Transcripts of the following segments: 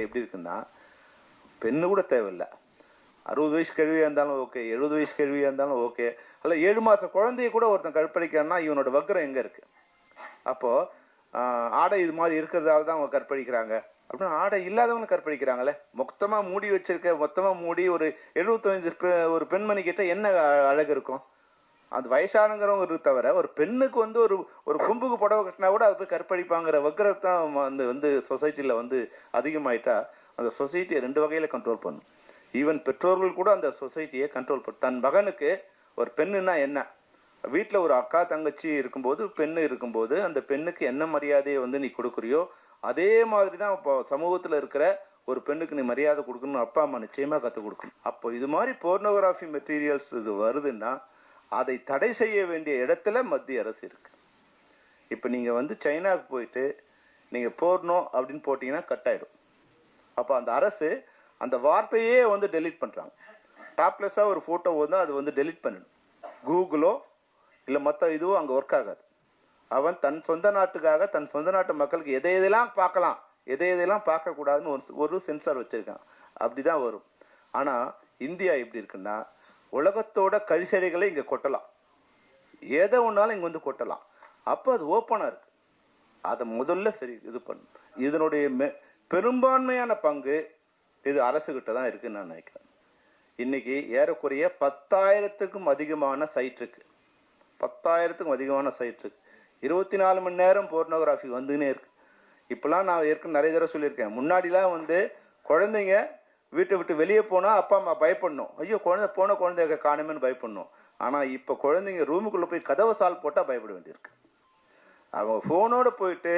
எப்படி இருக்குன்னா பெண்ணு கூட தேவையில்லை. அறுபது வயசு கேள்வியாக இருந்தாலும் ஓகே எழுபது வயசு கேள்வியாக இருந்தாலும் ஓகே. அல்ல ஏழு மாதம் குழந்தைய கூட ஒருத்தன் கற்பழிக்கிறான்னா இவனோட வக்கரம் எங்கே இருக்குது அப்போது ஆடை இது மாதிரி இருக்கிறதால தான் அவங்க கற்பழிக்கிறாங்க. அப்படின்னு ஆடை இல்லாதவங்க கற்பழிக்கிறாங்களே. மொத்தமாக மூடி வச்சிருக்க மொத்தமாக மூடி ஒரு எழுபத்தஞ்சு பெ- ஒரு பெண்மணி கிட்ட என்ன அ- அழகு இருக்கும்? அது வயசானங்கிறவங்க இருக்கு தவிர ஒரு பெண்ணுக்கு வந்து ஒரு ஒரு கொம்புக்கு புடவை கட்டினா கூட அது போய் கற்பழிப்பாங்கிற வக்கரத்தான் வந்து வந்து சொசைட்டியில் வந்து அதிகமாயிட்டா அந்த சொசைட்டியை ரெண்டு வகையில் கண்ட்ரோல் பண்ணும். ஈவன் பெற்றோர்கள் கூட அந்த சொசைட்டியை கண்ட்ரோல் பண்ணும் தன் மகனுக்கு ஒரு பெண்ணுன்னா என்ன? வீட்டில் ஒரு அக்கா தங்கச்சி இருக்கும்போது பெண்ணு இருக்கும்போது அந்த பெண்ணுக்கு என்ன மரியாதையை வந்து நீ கொடுக்குறியோ அதே மாதிரி தான் இப்போ சமூகத்தில் இருக்கிற ஒரு பெண்ணுக்கு நீ மரியாதை கொடுக்கணும் அப்பா அம்மா நிச்சயமாக கற்றுக் கொடுக்கணும். அப்போ இது மாதிரி போர்னோகிராஃபி மெட்டீரியல்ஸ் இது வருதுன்னா அதை தடை செய்ய வேண்டிய இடத்துல மத்திய அரசு இருக்கு. இப்போ நீங்க வந்து சைனாவுக்கு போயிட்டு நீங்க போடணும் அப்படின்னு போட்டீங்கன்னா கட் ஆகிடும் அப்போ அந்த அரசு அந்த வார்த்தையே வந்து டெலீட் பண்ணுறாங்க டாப்லெஸ்ஸாக ஒரு ஃபோட்டோ வந்து அது வந்து டெலீட் பண்ணணும். கூகுளோ இல்லை மற்ற இதுவோ அங்கே ஒர்க் ஆகாது. அவன் தன் சொந்த நாட்டுக்காக தன் சொந்த நாட்டு மக்களுக்கு எதை எதெல்லாம் பார்க்கலாம் எதை எதையெல்லாம் பார்க்கக்கூடாதுன்னு ஒரு ஒரு சென்சார் வச்சிருக்கான். அப்படிதான் வரும். ஆனால் இந்தியா எப்படி இருக்குன்னா உலகத்தோட கழிசறைகளை இங்கே கொட்டலாம். எதை ஒன்றாலும் இங்கே வந்து கொட்டலாம். அப்போ அது ஓப்பனாக இருக்கு. அதை முதல்ல சரி இது பண்ணும் இதனுடைய மெ- பெரும்பான்மையான பங்கு இது அரசுகிட்ட தான் இருக்குன்னு நான் நினைக்கிறேன். இன்னைக்கு ஏறக்குறைய பத்தாயிரத்துக்கும் அதிகமான சைட் இருக்கு. பத்தாயிரத்துக்கும் அதிகமான சைட் இருக்கு. இருபத்தி நாலு மணி நேரம் போர்னோகிராஃபி வந்துன்னே இருக்கு. இப்பெல்லாம் நான் ஏற்கனவே நிறைய தடவை சொல்லியிருக்கேன். முன்னாடிலாம் வந்து குழந்தைங்க வீட்டை விட்டு வெளியே போனால் அப்பா அம்மா பயப்படணும். ஐயோ குழந்தை போன குழந்தைய காணுமேன்னு பயப்படணும். ஆனால் இப்போ குழந்தைங்க ரூமுக்குள்ளே போய் கதவை சால் போட்டால் பயப்பட வேண்டியிருக்கு. அவங்க ஃபோனோடு போயிட்டு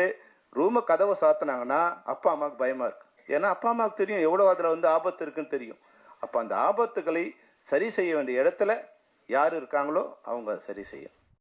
ரூமை கதவை சாத்தினாங்கன்னா அப்பா அம்மாவுக்கு பயமாக இருக்குது ஏன்னா அப்பா அம்மாவுக்கு தெரியும் எவ்வளோ அதில் வந்து ஆபத்து இருக்குன்னு தெரியும். அப்போ அந்த ஆபத்துகளை சரி செய்ய வேண்டிய இடத்துல யார் இருக்காங்களோ அவங்க அதை சரி செய்யும்